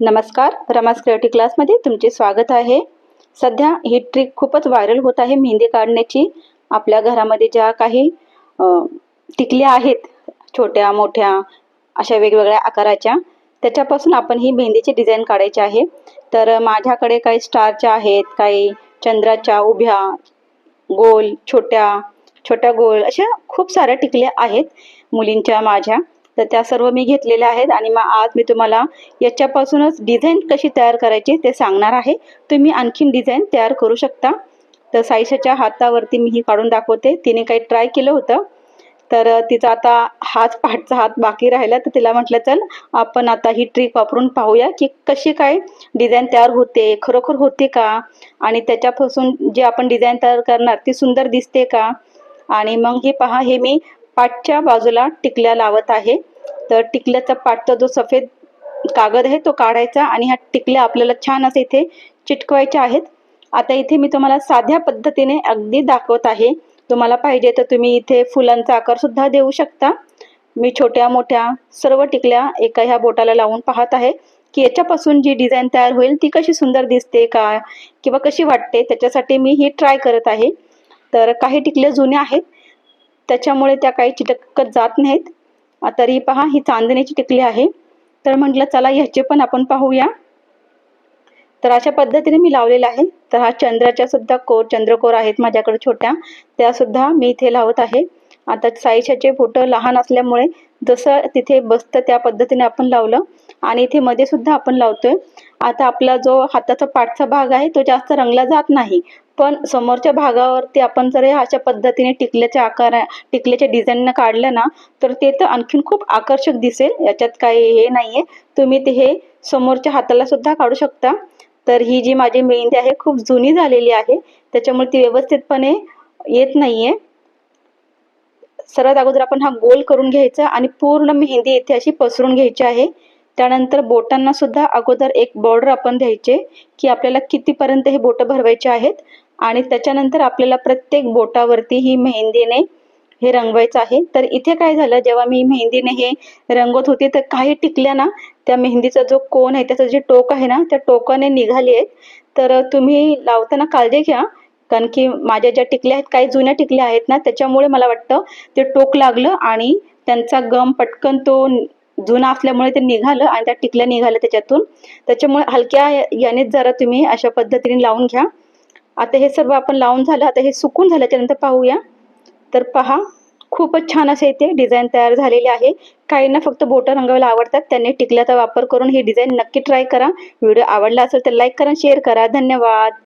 नमस्कार. रमास क्रिएटिव्ह क्लासमध्ये तुमचे स्वागत आहे. सध्या ही ट्रिक खूपच व्हायरल होत आहे मेहंदी काढण्याची. आपल्या घरामध्ये ज्या काही टिकल्या आहेत छोट्या मोठ्या अशा वेगवेगळ्या आकाराच्या त्याच्यापासून आपण ही मेहंदीची डिझाईन काढायची आहे. तर माझ्याकडे काही स्टारच्या आहेत काही चंद्राच्या उभ्या गोल छोट्या छोट्या गोल अशा खूप साऱ्या टिकल्या आहेत मुलींच्या माझ्या. तर त्या सर्व मी घेतलेल्या आहेत आणि मग आज मी तुम्हाला याच्यापासूनच डिझाईन कशी तयार करायची ते सांगणार आहे. तुम्ही आणखीन डिझाईन तयार करू शकता. तर साईशाच्या हातावरती मी ही काढून दाखवते. तिने काही ट्राय केलं होतं. तर तिचा आता हाच पाठचा हात बाकी राहिला तर तिला म्हटलं चल आपण आता ही ट्रिक वापरून पाहूया की कशी काय डिझाईन तयार होते खरोखर होते का? आणि त्याच्यापासून जे आपण डिझाईन तयार करणार ती सुंदर दिसते का? आणि मग हे पहा हे मी पाठच्या बाजूला टिकल्या लावत आहे. तर टिकल्याचा पाठचा जो सफेद कागद आहे तो काढायचा आणि ह्या टिकल्या आपल्याला छान असं इथे चिटकवायच्या आहेत. आता इथे मी तुम्हाला साध्या पद्धतीने अगदी दाखवत आहे. तुम्हाला पाहिजे तर तुम्ही इथे फुलांचा आकार सुद्धा देऊ शकता. मी छोट्या मोठ्या सर्व टिकल्या एका ह्या बोटाला लावून पाहत आहे. की याच्यापासून जी डिझाईन तयार होईल ती कशी सुंदर दिसते का? किंवा कशी वाटते? त्याच्यासाठी मी ही ट्राय करत आहे. तर काही टिकल्या जुन्या आहेत. त्याच्यामुळे त्या काही चिटकत जात नाहीत. तरी पहा ही चांदण्याची टिकली आहे. तर म्हटलं चला ह्याचे पण आपण पाहूया. तर अशा पद्धतीने मी लावलेला आहे. तर हा चंद्राच्या सुद्धा कोर चंद्रकोर आहेत माझ्याकडे छोट्या. त्यासुद्धा मी इथे लावत आहे. आता साईशाचे फोटो लहान असल्यामुळे जसं तिथे बसतं त्या पद्धतीने आपण लावलं. आणि इथे मध्ये सुद्धा आपण लावतोय. आता आपला जो हाताचा पाठचा भाग आहे तो जास्त रंगला जात नाही. पण समोरच्या भागावरती आपण जर अशा पद्धतीने टिकल्याच्या आकार टिकल्याच्या डिझाईननं काढलं ना तर ते तर आणखीन खूप आकर्षक दिसेल. याच्यात काही हे नाहीये. तुम्ही ते हे समोरच्या हाताला सुद्धा काढू शकता. तर ही जी माझी मेहंदी आहे खूप जुनी झालेली आहे. त्याच्यामुळे ती व्यवस्थितपणे येत नाहीये. सर्वात अगोदर आपण हा गोल करून घ्यायचा आणि पूर्ण मेहंदी इथे अशी पसरून घ्यायची आहे. त्यानंतर बोटांना सुद्धा अगोदर एक बॉर्डर आपण द्यायचे की आपल्याला कितीपर्यंत हे बोटं भरवायचे आहेत आणि त्याच्यानंतर आपल्याला प्रत्येक बोटावरती ही मेहंदीने हे रंगवायचं आहे. तर इथे काय झालं जेव्हा मी मेहंदीने हे रंगवत होते तर काही टिकल्या ना त्या मेहंदीचा जो कोण आहे त्याचं जे टोक आहे ना त्या टोकाने निघाली आहेत. तर तुम्ही लावताना काळजी घ्या कारण की माझ्या ज्या टिकल्या आहेत काही जुन्या टिकल्या आहेत ना त्याच्यामुळे मला वाटतं ते टोक लागलं आणि त्यांचा गम पटकन तो जुना असल्यामुळे ते निघालं आणि त्या टिकल्या निघाल्या त्याच्यातून. त्याच्यामुळे हलक्या यानेच जरा तुम्ही अशा पद्धतीने लावून घ्या. आता हे सर्व आपण लावून झालं आता हे सुकून झाल्याच्यानंतर पाहूया. तर पहा खूपच छान असे इथे डिझाईन तयार झालेले आहे. काहींना फक्त बोटं रंगवायला आवडतात त्यांनी टिकल्याचा वापर करून ही डिझाईन नक्की ट्राय करा. व्हिडिओ आवडला असेल तर लाईक करा शेअर करा. धन्यवाद.